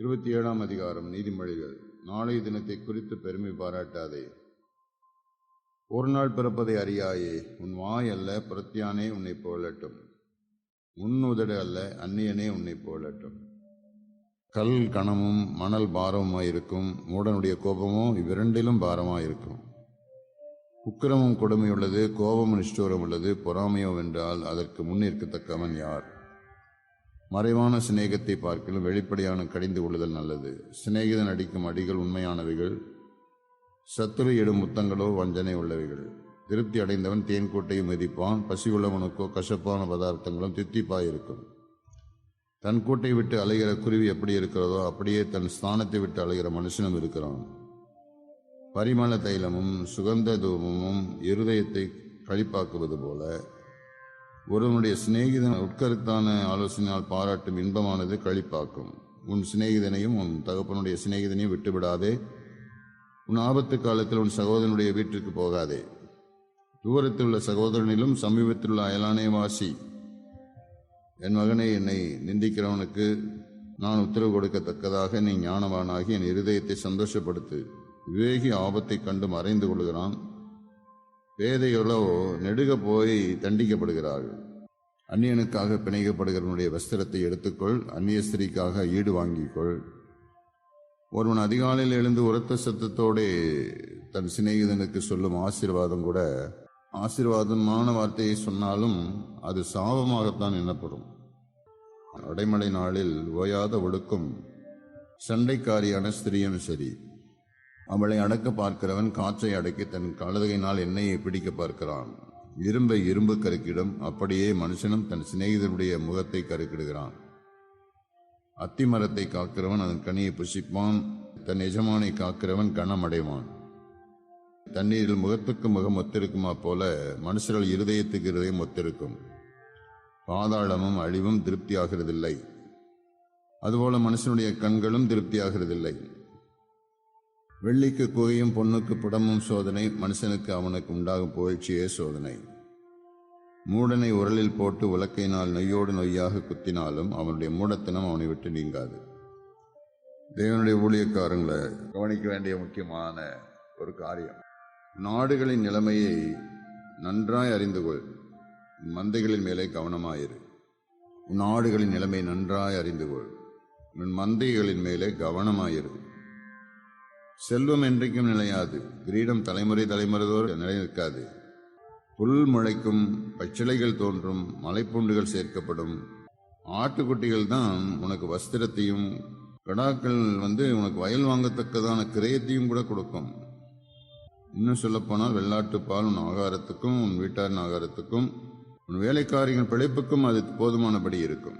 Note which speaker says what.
Speaker 1: இருபத்தி ஏழாம் அதிகாரம் நீதிமொழிகள். நாளைய தினத்தை குறித்து பெருமை பாராட்டாதே. ஒரு நாள் பிறப்பதை அறியாயே உன் வாய் அல்ல பிரத்தியானே உன்னை புகழட்டும் உன் உதடு அல்ல அந்நியனே உன்னை புகழட்டும் கல் கணமும் மணல் பாரமுமாயிருக்கும் மூடனுடைய கோபமும் இவ்விரண்டிலும் பாரமாயிருக்கும். உக்கிரமும் கொடுமையுள்ளது கோபமும் நிஷ்டூரம் உள்ளது பொறாமையோ வென்றால் அதற்கு முன்னிற்கத்தக்கவன் யார்? மறைவான சிநேகத்தை பார்க்கலும் வெளிப்படையான கடிந்து கொள்ளுதல் நல்லது. சிநேகிதன் அடிக்கும் அடிகள் உண்மையானவைகள் சத்துரு இடும் முத்தங்களோ வஞ்சனை உள்ளவைகள். திருப்தி அடைந்தவன் தேன்கூட்டையும் மிதிப்பான் பசியுள்ளவனுக்கோ கசப்பான பதார்த்தங்களும் தித்திப்பாயிருக்கும். தன் கூட்டை விட்டு அலைகிற குருவி எப்படி இருக்கிறதோ அப்படியே தன் ஸ்தானத்தை விட்டு அலைகிற மனுஷனும் இருக்கிறான். பரிமள தைலமும் சுகந்த தூபமும் இருதயத்தை கழிப்பாக்குவது போல ஒருவனுடைய சிநேகிதன் உட்கருத்தான ஆலோசனையால் பாராட்டும் இன்பமானது கழிப்பாக்கும். உன் சிநேகிதனையும் உன் தகப்பனுடைய சிநேகிதனையும் விட்டுவிடாதே. உன் ஆபத்து காலத்தில் உன் சகோதரனுடைய வீட்டிற்கு போகாதே. தூரத்தில் உள்ள சகோதரனிலும் சமீபத்தில் உள்ள அயலானே வாசி. என் மகனை என்னை நிந்திக்கிறவனுக்கு நான் உத்தரவு கொடுக்கத்தக்கதாக நீ ஞானவானாகி என் இருதயத்தை சந்தோஷப்படுத்து. விவேகி ஆபத்தை கண்டு மறைந்து கொள்கிறான். பேதைகளோ நெடுக போய் தண்டிக்கப்படுகிறார்கள் அந்நியனுக்காக பிணைக்கப்படுகிறவனுடைய வஸ்திரத்தை எடுத்துக்கொள் அந்நிய ஸ்திரீக்காக ஈடு வாங்கிக்கொள். ஒருவன் அதிகாலையில் எழுந்து உரத்த சத்தத்தோடே தன் சிநேகிதனுக்கு சொல்லும் ஆசீர்வாதம் கூட ஆசீர்வாதமான வார்த்தையை சொன்னாலும் அது சாபமாகத்தான் எண்ணப்படும். அடைமலை நாளில் ஓயாத ஒடுக்கும் சண்டைக்காரியான ஸ்திரியும் சரி. அவளை அடக்க பார்க்கிறவன் காற்றை அடக்கி தன் கழுதையினால் எண்ணெயை பிடிக்க பார்க்கிறான். இரும்பை இரும்பு கருக்கிடும் அப்படியே மனுஷனும் தன் சிநேகிதனுடைய முகத்தை கருக்கிடுகிறான். அத்தி மரத்தை காக்கிறவன் அதன் கனியை புசிப்பான். தன் எஜமானை காக்கிறவன் கனமடைவான். தண்ணீரில் முகத்துக்கு முகம் ஒத்திருக்குமா போல மனுஷர்கள் இருதயத்துக்கு இருதயம் ஒத்திருக்கும். பாதாளமும் அழிவும் திருப்தியாகிறதில்லை. அதுபோல மனுஷனுடைய கண்களும் திருப்தியாகிறதில்லை. வெள்ளிக்கு குகையும் பொண்ணுக்கு புடமும் சோதனை மனுஷனுக்கு அவனுக்கு உண்டாகும் புகழ்ச்சியே சோதனை. மூடனை உரலில் போட்டு உலக்கையினால் நொய்யோடு நொய்யாக குத்தினாலும் அவனுடைய மூடத்தனம் அவனை விட்டு நீங்காது. தேவனுடைய ஊழியக்காரங்களை கவனிக்க வேண்டிய முக்கியமான ஒரு காரியம். நாடுகளின் நிலைமையை நன்றாய் அறிந்து கொள் மந்தைகளின் மேலே கவனமாயிரு. உன் நாடுகளின் நிலைமை நன்றாய் அறிந்து கொள் உன் மந்தைகளின் மேலே கவனமாயிரு. செல்வம் என்றைக்கும் நிலையாது. கிரீடம் தலைமுறை தலைமுறைதோறு நிலை நிற்காது புல் முளைக்கும் பச்சிலைகள் தோன்றும் மலைப்பூண்டுகள் சேர்க்கப்படும். ஆட்டுக்குட்டிகள் தான் உனக்கு வஸ்திரத்தையும் கடாக்கள் வந்து உனக்கு வயல் வாங்கத்தக்கதான கிரயத்தையும் கூட கொடுக்கும். இன்னும் சொல்லப்போனால் வெள்ளாட்டு பால் உன் ஆகாரத்துக்கும் உன் வீட்டாரின் ஆகாரத்துக்கும் உன் வேலைக்காரிகள் பிழைப்புக்கும் அது போதுமானபடி இருக்கும்.